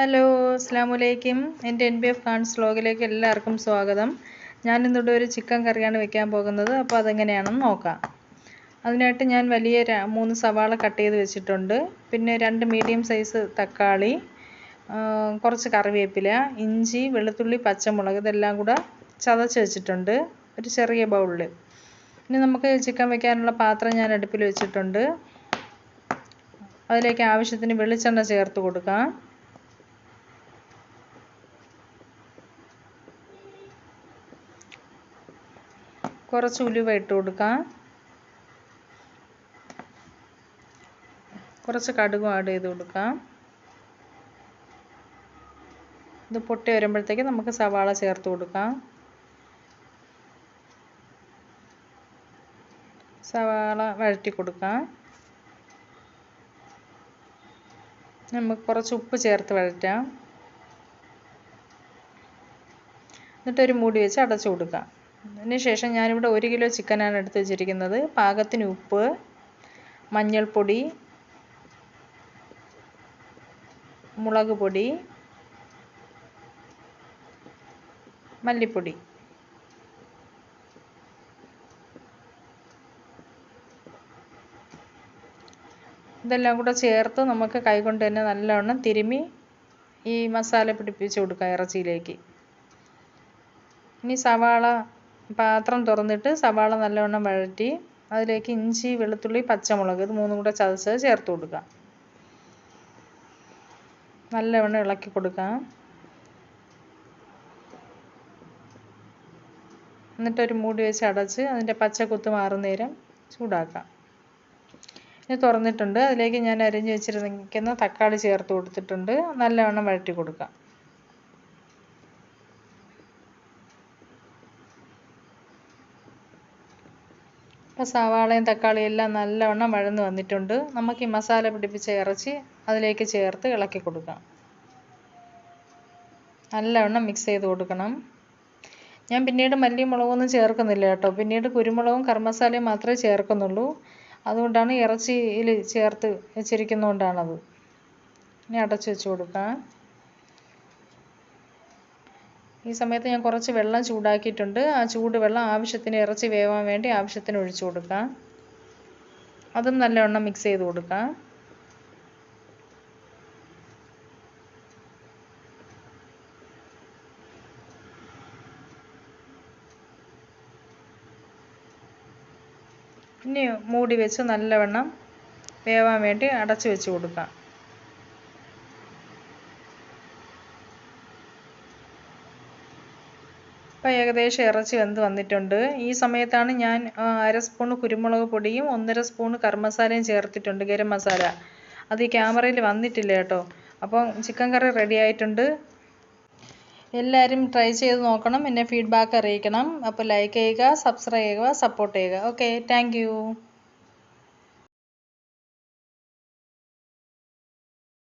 Hello അസ്സാം വലൈക്കും എന്റെ എൻ ബി എഫ് കാൺസ് വ്ലോഗിലേക്ക് എല്ലാവർക്കും സ്വാഗതം. ഞാനിന്നിവിടെ ഒരു ചിക്കൻ കറിയാണ് വെക്കാൻ പോകുന്നത് അപ്പോൾ അതെങ്ങനെയാണെന്ന് നോക്കാം. അതിനായിട്ട് ഞാൻ വലിയ മൂന്ന് സവാള കട്ട് ചെയ്ത് വെച്ചിട്ടുണ്ട്. പിന്നെ രണ്ട് മീഡിയം സൈസ് തക്കാളി കുറച്ച് കറിവേപ്പില ഇഞ്ചി വെളുത്തുള്ളി പച്ചമുളക് ഇതെല്ലാം കൂടെ ചതച്ച് വെച്ചിട്ടുണ്ട്. ഒരു ചെറിയ ബൗളിൽ ഇനി നമുക്ക് ചിക്കൻ വെക്കാനുള്ള പാത്രം ഞാൻ അടുപ്പിൽ വെച്ചിട്ടുണ്ട്. അതിലേക്ക് ആവശ്യത്തിന് വെളിച്ചെണ്ണ ചേർത്ത് കൊടുക്കാം. കുറച്ച് ഉലുവ ഇട്ട് കൊടുക്കാം. കുറച്ച് കടുകും ആഡ് ചെയ്ത് കൊടുക്കാം. ഇത് പൊട്ടി വരുമ്പോഴത്തേക്ക് നമുക്ക് സവാള ചേർത്ത് കൊടുക്കാം. സവാള വഴറ്റി കൊടുക്കാം. നമുക്ക് കുറച്ച് ഉപ്പ് ചേർത്ത് വഴറ്റാം. എന്നിട്ടൊരു മൂടി വെച്ച് അടച്ചു കൊടുക്കാം. അതിന് ശേഷം ഞാനിവിടെ ഒരു കിലോ ചിക്കനാണ് എടുത്ത് വെച്ചിരിക്കുന്നത്. പാകത്തിന് ഉപ്പ് മഞ്ഞൾപ്പൊടി മുളക് പൊടി മല്ലിപ്പൊടി. ഇതെല്ലാം കൂടെ ചേർത്ത് നമുക്ക് കൈകൊണ്ട് തന്നെ നല്ലവണ്ണം തിരുമ്മി ഈ മസാല പിടിപ്പിച്ച് കൊടുക്കാം ഇറച്ചിയിലേക്ക്. ഇനി സവാള പാത്രം തുറന്നിട്ട് സവാള നല്ലവണ്ണം വഴറ്റി അതിലേക്ക് ഇഞ്ചി വെളുത്തുള്ളി പച്ചമുളക് ഇത് മൂന്നും കൂടെ ചതച്ചത് ചേർത്ത് കൊടുക്കുക. നല്ലവണ്ണം ഇളക്കി കൊടുക്കാം എന്നിട്ടൊരു മൂടി വെച്ച് അടച്ച് അതിന്റെ പച്ച കുത്ത് മാറുന്നേരം ചൂടാക്കാം. ഇത് തുറന്നിട്ടുണ്ട്. അതിലേക്ക് ഞാൻ അരിഞ്ഞ് വെച്ചിരിക്കുന്ന തക്കാളി ചേർത്ത് കൊടുത്തിട്ടുണ്ട്. നല്ലവണ്ണം വഴറ്റി കൊടുക്കാം. ഇപ്പോൾ സവാളയും തക്കാളിയും എല്ലാം നല്ലവണ്ണം വഴന്ന് വന്നിട്ടുണ്ട്. നമുക്ക് ഈ മസാല പിടിപ്പിച്ച ഇറച്ചി അതിലേക്ക് ചേർത്ത് ഇളക്കി കൊടുക്കാം. നല്ലവണ്ണം മിക്സ് ചെയ്ത് കൊടുക്കണം. ഞാൻ പിന്നീട് മല്ലിയും മുളകൊന്നും ചേർക്കുന്നില്ല കേട്ടോ. പിന്നീട് കുരുമുളകും കറുമസാലയും മാത്രമേ ചേർക്കുന്നുള്ളൂ. അതുകൊണ്ടാണ് ഇറച്ചിയിൽ ചേർത്ത് വെച്ചിരിക്കുന്നതുകൊണ്ടാണത് ഇനി അടച്ചു വെച്ച് കൊടുക്കാം. ഈ സമയത്ത് ഞാൻ കുറച്ച് വെള്ളം ചൂടാക്കിയിട്ടുണ്ട്. ആ ചൂടുവെള്ളം ആവശ്യത്തിന് ഇറച്ചി വേവാൻ വേണ്ടി ആവശ്യത്തിന് ഒഴിച്ചു കൊടുക്കാം. അതും നല്ലവണ്ണം മിക്സ് ചെയ്ത് കൊടുക്കാം. ഇനി മൂടി വെച്ച് നല്ലവണ്ണം വേവാൻ വേണ്ടി അടച്ചു വെച്ച് കൊടുക്കാം. ഇപ്പോൾ ഏകദേശം ഇറച്ചി വെന്ത് വന്നിട്ടുണ്ട്. ഈ സമയത്താണ് ഞാൻ അര സ്പൂൺ കുരുമുളക് പൊടിയും ഒന്നര സ്പൂൺ കർമ്മസാലയും ചേർത്തിട്ടുണ്ട് ഗരം മസാല. അത് ഈ ക്യാമറയിൽ വന്നിട്ടില്ല കേട്ടോ. അപ്പോൾ ചിക്കൻ കറി റെഡി ആയിട്ടുണ്ട്. എല്ലാവരും ട്രൈ ചെയ്ത് നോക്കണം എന്നെ ഫീഡ്ബാക്ക് അറിയിക്കണം. അപ്പോൾ ലൈക്ക് ചെയ്യുക സബ്സ്ക്രൈബ് ചെയ്യുക സപ്പോർട്ട് ചെയ്യുക. Okay thank